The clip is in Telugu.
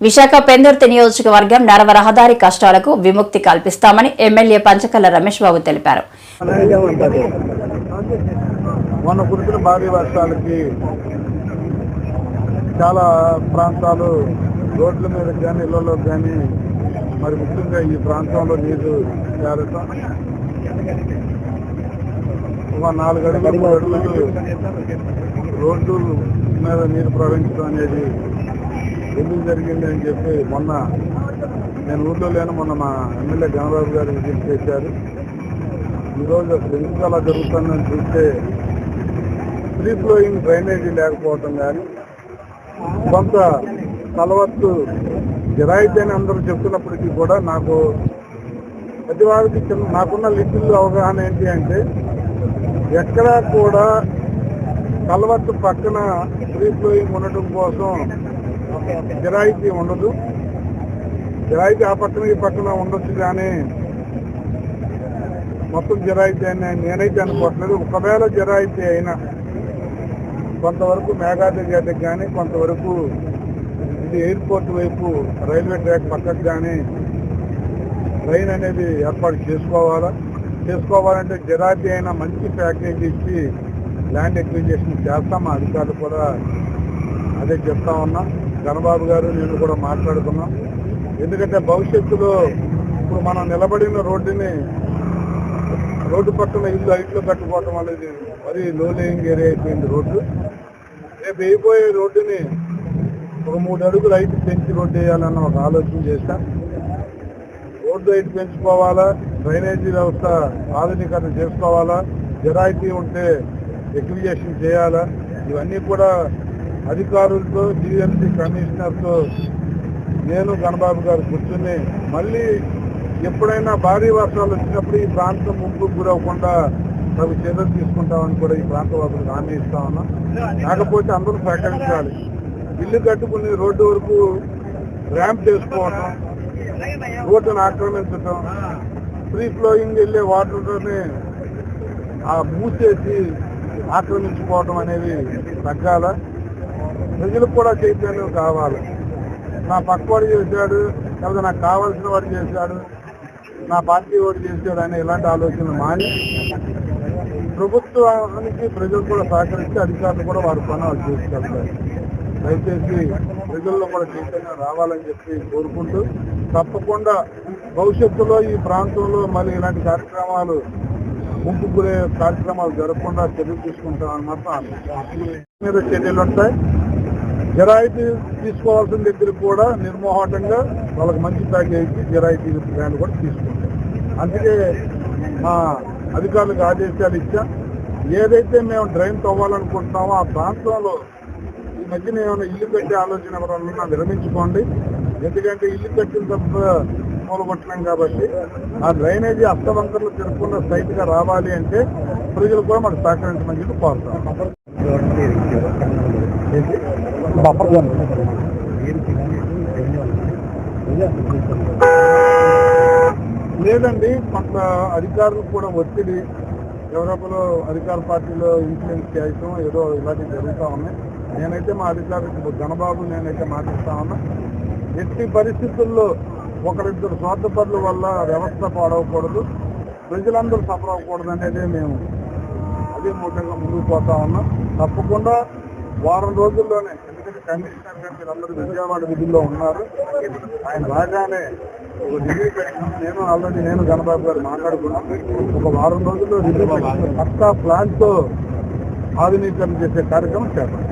విశాఖ పెందుర్తి నియోజకవర్గం నరవ రహదారి కష్టాలకు విముక్తి కల్పిస్తామని ఎమ్మెల్యే పంచకల్ల రమేష్ బాబు తెలిపారు. మొన్న కురిసిన భారీ వర్షాలకి చాలా ప్రాంతాలు రోడ్ల మీద కానీ ఇళ్ళలో కానీ మరి ముఖ్యంగా ఈ ప్రాంతంలో నీరు చేరటం ఒక నాలుగు అడుగులు అడుగులు మీద నీరు ప్రవహించడం అనేది ఎందుకు జరిగింది అని చెప్పి మొన్న నేను ఊళ్ళో లేను మొన్న మా ఎమ్మెల్యే గణరాజు గారు విజిట్ చేశారు. ఈరోజు అసలు ఎందుకు అలా జరుగుతుందని చూస్తే ఫ్రీ ఫ్లోయింగ్ డ్రైనేజీ లేకపోవటం కానీ కొంత తలవత్తు గిరాయితీ అని అందరూ చెప్తున్నప్పటికీ కూడా నాకు ప్రతి వారికి చిన్న నాకున్న లిటిల్ అవగాహన ఏంటి అంటే ఎక్కడా కూడా కలవత్తు పక్కన ఫ్రీ ఫ్లోయింగ్ ఉండటం కోసం గిరాయితీ ఉండదు. గిరాయితీ ఆ పక్కన ఈ పక్కన ఉండొచ్చు కానీ మొత్తం జిరాయితీ అని నేనైతే అనుకోవట్లేదు. ఒకవేళ జిరాయితీ అయినా కొంతవరకు మేఘాద్రి కానీ కొంతవరకు ఇది ఎయిర్పోర్ట్ వైపు రైల్వే ట్రాక్ పక్కకు కానీ ట్రైన్ అనేది ఏర్పాటు చేసుకోవాలా? చేసుకోవాలంటే జిరాయితీ అయినా మంచి ప్యాకేజ్ ఇచ్చి ల్యాండ్ ఎక్విజేషన్ చేస్తాం మా అధికారులు కూడా. అదే చెప్తా ఉన్నాం. ధనబాబు గారు నేను కూడా మాట్లాడుకున్నాం. ఎందుకంటే భవిష్యత్తులో ఇప్పుడు మనం నిలబడిన రోడ్డుని రోడ్డు పక్కన ఇల్లు హైట్లో కట్టుకోవటం అనేది మరీ లో లేయింగ్ ఏరియా అయిపోయింది రోడ్డు. రేపు వేయబోయే రోడ్డుని ఒక మూడు అడుగులు ఐటు పెంచి రోడ్డు వేయాలన్న ఒక ఆలోచన చేశాం. రోడ్డు ఐటు పెంచుకోవాలా? డ్రైనేజీ వ్యవస్థ ఆధునీకరణ చేసుకోవాలా? జిరాయితీ ఉంటే ఎక్విజేషన్ చేయాలా? ఇవన్నీ కూడా అధికారులతో జీఎంసీ కమిషనర్తో నేను గణబాబు గారు కూర్చుని మళ్ళీ ఎప్పుడైనా భారీ వర్షాలు వచ్చినప్పుడు ఈ ప్రాంతం ముందుకు గురవకుండా తగు చర్యలు తీసుకుంటామని కూడా ఈ ప్రాంత వాసులకు హామీ ఇస్తా ఉన్నాం. కాకపోతే అందరూ సహకరించాలి. ఇల్లు కట్టుకుని రోడ్డు వరకు ర్యాంప్ చేసుకోవటం రోడ్డును ఆక్రమించటం ఫ్రీ ఫ్లోయింగ్ వెళ్ళే వాటర్ని ఆ మూసేసి ఆక్రమించుకోవటం అనేది తగ్గాల. ప్రజలకు కూడా చైతన్యం కావాలి. నా పక్కవాడు చేశాడు లేకపోతే నాకు కావాల్సిన వాడు చేశాడు నా పార్టీ వాడు చేశాడు అనే ఇలాంటి ఆలోచనలు మాని ప్రభుత్వానికి ప్రజలు కూడా సహకరించి అధికారులు కూడా వారి పనులు వాళ్ళు చేసుకెళ్తారు. దయచేసి ప్రజల్లో కూడా చైతన్యం రావాలని చెప్పి కోరుకుంటూ తప్పకుండా భవిష్యత్తులో ఈ ప్రాంతంలో మళ్ళీ ఇలాంటి కార్యక్రమాలు ముంపు గురే కార్యక్రమాలు జరగకుండా చర్యలు తీసుకుంటామని మాత్రం మీద చర్యలు ఉంటాయి. జిరాయితీ తీసుకోవాల్సిన దగ్గర కూడా నిర్మోహటంగా వాళ్ళకి మంచి ప్యాకేజ్ జిరాయితీ ప్లాన్ కూడా తీసుకుంటాం అందుకే మా అధికారులకు ఆదేశాలు ఇచ్చాం ఏదైతే మేము డ్రైన్ తవ్వాలనుకుంటున్నామో ఆ ప్రాంతంలో ఈ మధ్యన ఏమైనా ఇల్లు కట్టే ఆలోచన ఎవరన్నా విరమించుకోండి. ఎందుకంటే ఇల్లు కట్టిన తప్ప మూలగొట్టలేం కాబట్టి ఆ డ్రైనేజీ అస్తవంకర్లు తిరగకుండా సైట్గా రావాలి అంటే ప్రజలు కూడా మాకు సహకరించమని చెప్పి కోరుతాం బఫర్ జోన్ లేదండి కొంత అధికారులు కూడా ఒత్తిడి. ఎవరొకరు అధికార పార్టీలో ఇన్ఫ్లుయెన్స్ చేయటం ఏదో ఇలాంటివి జరుగుతూ ఉన్నాయి. నేనైతే మా అధికారులకు ఘనబాబు నేనైతే మాటిస్తా ఉన్నా. ఎట్టి పరిస్థితుల్లో ఒకరిద్దరు స్వార్థపరుల వల్ల వ్యవస్థ పాడవకూడదు. ప్రజలందరూ సఫర్ అవ్వకూడదు అనేది మేము అదే మూటంగా ముందుకు పోతా ఉన్నాం. తప్పకుండా వారం రోజుల్లోనే ఎందుకంటే కమిషనర్ గారు మీరందరూ విజయవాడ విధుల్లో ఉన్నారు. ఆయన రాగానే ఒక రివ్యూ పెట్టినాం నేను ఆల్రెడీ నేను గణబాబు గారు మాట్లాడుకున్నాను ఒక వారం రోజుల్లో రివ్యూ పక్కా ప్లాన్తో ఆధునీకరణ చేసే కార్యక్రమం చేద్దాం.